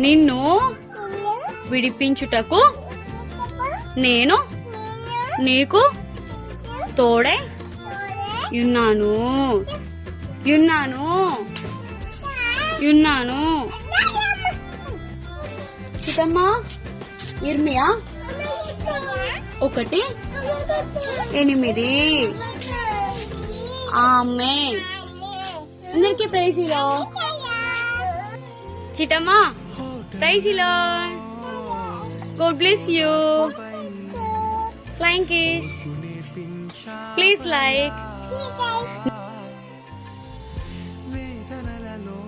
నిన్ను విడిపించుటకు నేను నీకు తోడై ఉన్నాను. ఉన్నాను. ఉన్నాను. చిటమ్మా ఇర్మియా ఒకటి ఎనిమిది. ఆమె. అందరికి ప్రైజీలో చిటమ్మా ప్రైజీలో God bless you. Flying kiss. Please like. వేదనలలో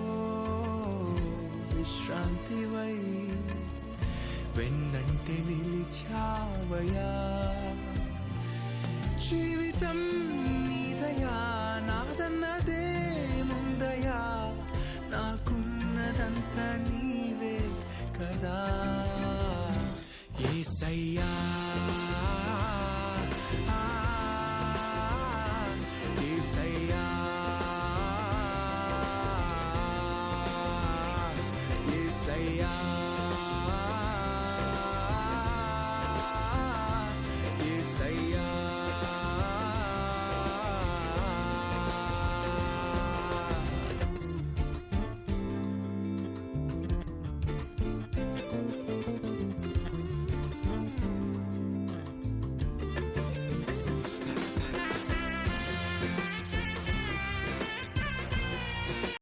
విశ్రాంతివై వెన్నంటి నిలిచావయా జీవితం నీదయా నాదన్నదే ముందయా నాకున్నదంతా నీవే కదా